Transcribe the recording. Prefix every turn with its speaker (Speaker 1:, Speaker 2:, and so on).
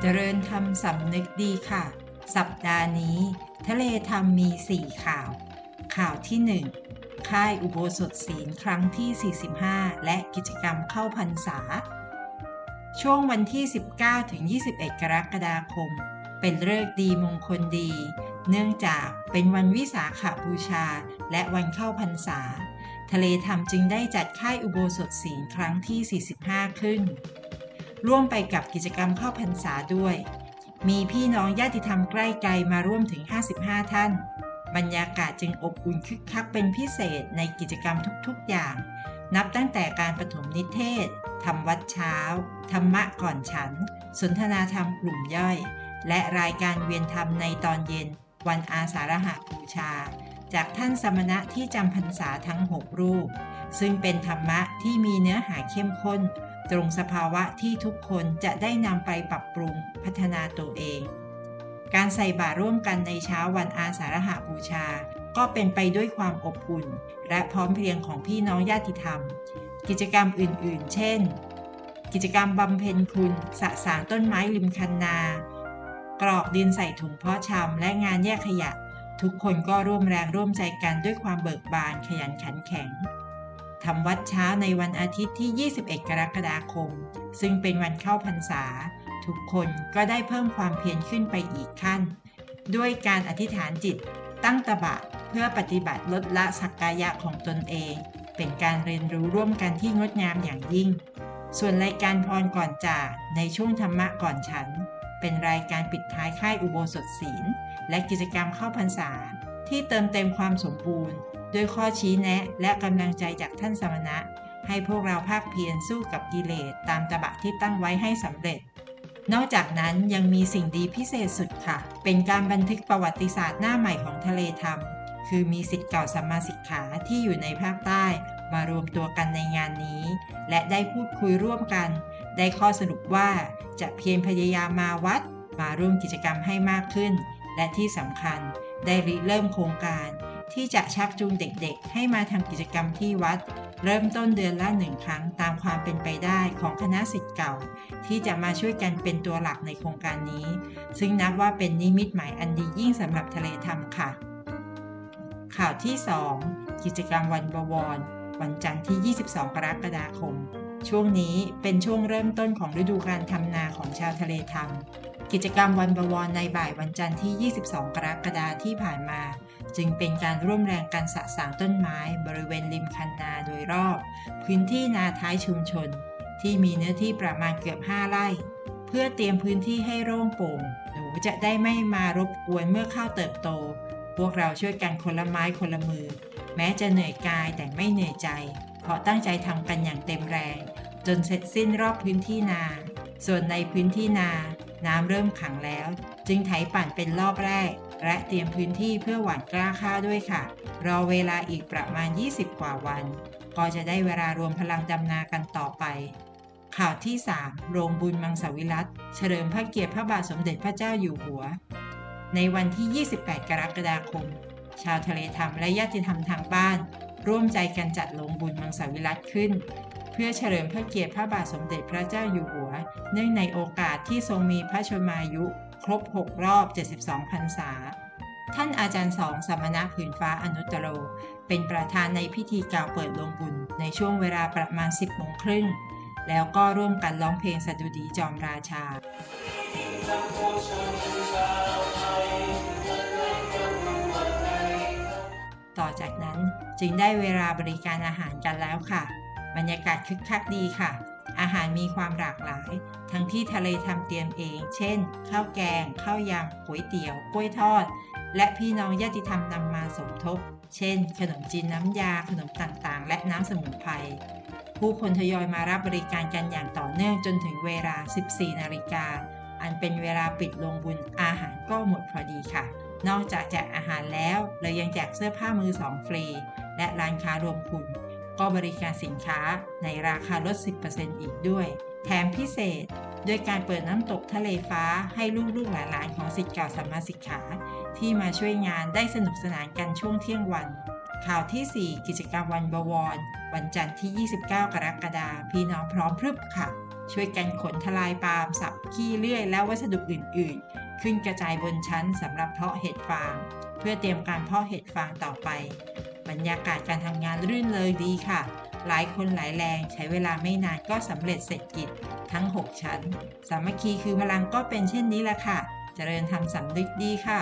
Speaker 1: เจริญธรรมสำนึกดีค่ะ สัปดาห์นี้ ทะเลธรรมมี 4 ข่าว ข่าวที่ 1 ค่ายอุโบสถศีลครั้งที่ 45 และกิจกรรมเข้าพรรษา ช่วงวันที่ 19 ถึง 21 กรกฎาคม เป็นฤกษ์ดีมงคลดี เนื่องจากเป็นวันวิสาขบูชา และวันเข้าพรรษา ทะเลธรรมจึงได้จัดค่ายอุโบสถศีลครั้งที่ 45 ขึ้น ร่วมไปกับกิจกรรมเข้าพรรษาด้วย มีพี่น้องญาติธรรมใกล้ไกลมาร่วมถึง 55 ท่าน บรรยากาศจึงอบอุ่นคึกคักเป็นพิเศษในกิจกรรมทุกๆอย่าง นับตั้งแต่การปฐมนิเทศทำวัดเช้า ธรรมะก่อนฉัน สนทนาธรรมกลุ่มย่อย และรายการเวียนธรรมในตอนเย็น วันอาสาฬหบูชา จากท่านสมณะที่จำพรรษาทั้ง 6 รูป ซึ่งเป็นธรรมะที่มีเนื้อหาเข้มข้น ตรงสภาวะที่ทุกคนจะได้นำไปปรับปรุงพัฒนาตัวเอง การใส่บาตรร่วมกันในเช้าวันอาสาฬหาบูชา ก็เป็นไปด้วยความอบอุ่น และพร้อมเพรียงของพี่น้องญาติธรรม กิจกรรมอื่นๆ เช่น กิจกรรมบำเพ็ญคุณสะสางต้นไม้ริมคันนา กรอกดินใส่ถุงเพาะชำและงานแยกขยะ ทุกคนก็ร่วมแรงร่วมใจกันด้วยความเบิกบานขยันขันแข็ง ทำวัดเช้าในวันอาทิตย์ที่ 21 กรกฎาคม ซึ่งเป็นวันเข้าพรรษา ทุกคนก็ได้เพิ่มความเพียรขึ้นไปอีกขั้น ด้วยการอธิษฐานจิตตั้งตบะเพื่อปฏิบัติลดละสักกายะของตนเอง เป็นการเรียนรู้ร่วมกันที่งดงามอย่างยิ่ง ส่วนรายการพรก่อนจากในช่วงธรรมะก่อนฉัน เป็นรายการปิดท้ายค่ายอุโบสถศีล และกิจกรรมเข้าพรรษาที่เติมเต็มความสมบูรณ์ ด้วยข้อชี้แนะและกำลังใจจากท่านสมณะ ให้พวกเราภาคเพียรสู้กับกิเลสตามตบะที่ตั้งไว้ให้สำเร็จ นอกจากนั้นยังมีสิ่งดีพิเศษสุดค่ะ เป็นการบันทึกประวัติศาสตร์หน้าใหม่ของทะเลธรรม คือมีสิทธิ์เก่าสัมมาสิกขาที่อยู่ในภาคใต้มารวมตัวกันในงานนี้ และได้พูดคุยร่วมกัน ได้ข้อสรุปว่าจะเพียรพยายามมาวัด มาร่วมกิจกรรมให้มากขึ้น และที่สำคัญได้ริเริ่มโครงการ ที่จะชักจูงเด็กๆ ให้มาทำกิจกรรมที่วัด เริ่มต้นเดือนละหนึ่งครั้งตามความเป็นไปได้ของคณะสิทธิ์เก่า ที่จะมาช่วยกันเป็นตัวหลักในโครงการนี้ ซึ่งนับว่าเป็นนิมิตหมายอันดียิ่งสำหรับทะเลธรรมค่ะ ข่าวที่ 2 กิจกรรมวันบวร วันจันทร์ที่ 22 กรกฎาคมช่วงนี้เป็นช่วงเริ่มต้นของฤดูการทำนาของชาวทะเลธรรม กิจกรรมวันบวรในบ่ายวันจันทร์ที่ 22 กรกฎาคมที่ผ่านมา จึงเป็นการร่วมแรงกันสะสางต้นไม้ บริเวณริมคันนาโดยรอบ พื้นที่นาท้ายชุมชน ที่มีเนื้อที่ประมาณเกือบ 5 ไร่ เพื่อเตรียมพื้นที่ให้โล่งโปร่งหนูจะได้ไม่มารบกวนเมื่อข้าวเติบโต พวกเราช่วยกันคนละไม้คนละมือ แม้จะเหนื่อยกายแต่ไม่เหนื่อยใจ เพราะตั้งใจทำกันอย่างเต็มแรง จนเสร็จสิ้นรอบพื้นที่นา ส่วนในพื้นที่นา น้ำเริ่มขังแล้ว จึงไถปั่นเป็นรอบแรก และเตรียมพื้นที่เพื่อหว่านกล้าข้าวด้วยค่ะ รอเวลาอีกประมาณ 20 กว่าวัน ก็จะได้เวลารวมพลังดำนากันต่อไป ข่าวที่ 3 โรงบุญมังสวิรัตเฉลิมพระเกียรติพระบาทสมเด็จพระเจ้าอยู่หัว ในวันที่ 28 กรกฎาคม ชาวทะเลธรรมและญาติธรรมทางบ้านร่วมใจกันจัดโรงบุญมังสวิรัตขึ้น พื่อเฉลิมพระเกียรติพระบาทสมเด็จพระเจ้าอยู่หัว เนื่องในโอกาสที่ทรงมีพระชนมายุ ครบ 6 รอบ 72 พรรษา ท่านอาจารย์สองสมณะผืนฟ้าอนุตตโร เป็นประธานในพิธีกล่าวเปิดโรงบุญในช่วงเวลาประมาณ 10โมงครึ่ง แล้วก็ร่วมกันร้องเพลงสดุดีจอมราชาต่อจากนั้นจึงได้เวลาบริการอาหารกันแล้วค่ะ บรรยากาศคึกคักดีค่ะ อาหารมีความหลากหลาย ทั้งที่ทะเลทำเตรียมเอง เช่น ข้าวแกง ข้าวยำก๋วยเตี๋ยว กล้วยทอด และพี่น้องญาติธรรมนำมาสมทบ เช่น ขนมจีนน้ำยา ขนมต่างๆ และน้ำสมุนไพร ผู้คนทยอยมารับบริการกันอย่างต่อเนื่องจนถึงเวลา 14 นาฬิกา อันเป็นเวลาปิดลงบุญอาหารก็หมดพอดีค่ะ นอกจากแจกอาหารแล้ว เรายังแจกเสื้อผ้ามือสองฟรี และร้านค้ารวมคุณ ก็บริการสินค้าในราคาลด 10%อีกด้วย แถมพิเศษด้วยการเปิดน้ำตกทะเลฟ้าให้ลูกๆหลานๆของสิทธิ์เก่าสัมมาสิกขา ที่มาช่วยงานได้สนุกสนานกันช่วงเที่ยงวัน ข่าวที่ 4 กิจกรรมวันบวร วันจันทร์ที่ 29 กรกฎาคมพี่น้องพร้อมพรึบค่ะ ช่วยกันขนทลายปาล์มสับขี้เลื่อย และวัสดุอื่น ๆ ขึ้นกระจายบนชั้นสำหรับเพาะเห็ดฟาง เพื่อเตรียมการเพาะเห็ดฟางต่อไป บรรยากาศการทำงานรื่นเลยดีค่ะ หลายคนหลายแรงใช้เวลาไม่นานก็สำเร็จเสร็จกิจทั้ง 6 ชั้น สามัคคีคือพลังก็เป็นเช่นนี้แหละค่ะ เจริญทำสำนึกดีค่ะ